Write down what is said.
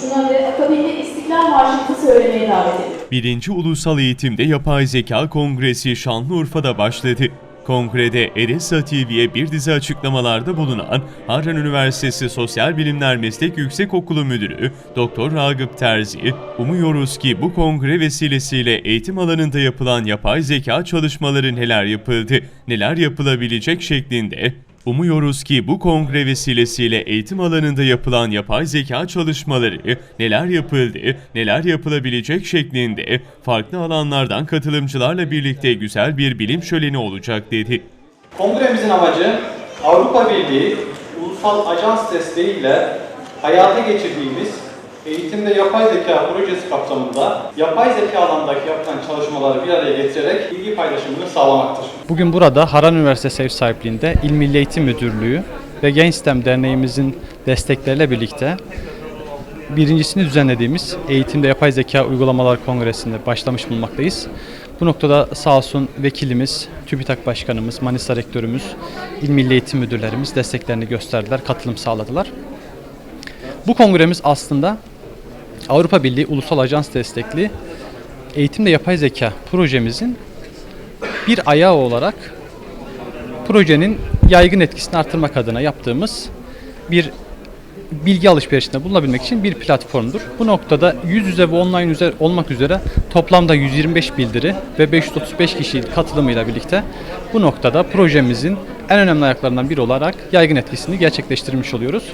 duruşuna ve akabinde İstiklal Marşı'nı söylemeye davet ediyorum. Birinci Ulusal Eğitimde Yapay Zeka Kongresi Şanlıurfa'da başladı. Kongrede Eresa TV'ye bir dizi açıklamalarda bulunan Harran Üniversitesi Sosyal Bilimler Meslek Yüksekokulu Müdürü Dr. Ragıp Terzi, umuyoruz ki bu kongre vesilesiyle eğitim alanında yapılan yapay zeka çalışmaları neler yapıldı, neler yapılabilecek şeklinde Umuyoruz ki bu kongre vesilesiyle eğitim alanında yapılan yapay zeka çalışmaları neler yapıldı, neler yapılabilecek şeklinde farklı alanlardan katılımcılarla birlikte güzel bir bilim şöleni olacak dedi. Kongremizin amacı Avrupa Birliği Ulusal Ajans desteğiyle hayata geçirdiğimiz eğitimde yapay zeka projesi kapsamında yapay zeka alanındaki yapılan çalışmaları bir araya getirerek bilgi paylaşımını sağlamaktır. Bugün burada Harran Üniversitesi ev sahipliğinde İl Milli Eğitim Müdürlüğü ve Genç STEM Derneğimizin destekleriyle birlikte birincisini düzenlediğimiz Eğitimde Yapay Zeka Uygulamalar Kongresi'nde başlamış bulunmaktayız. Bu noktada sağ olsun vekilimiz, TÜBİTAK Başkanımız, Manisa Rektörümüz, İl Milli Eğitim Müdürlerimiz desteklerini gösterdiler, katılım sağladılar. Bu kongremiz aslında Avrupa Birliği Ulusal Ajans destekli Eğitimde Yapay Zeka projemizin bir ayağı olarak projenin yaygın etkisini artırmak adına yaptığımız bir bilgi alışverişinde bulunabilmek için bir platformdur. Bu noktada yüz yüze ve online üzeri olmak üzere toplamda 125 bildiri ve 535 kişi katılımıyla birlikte bu noktada projemizin en önemli ayaklarından biri olarak yaygın etkisini gerçekleştirmiş oluyoruz.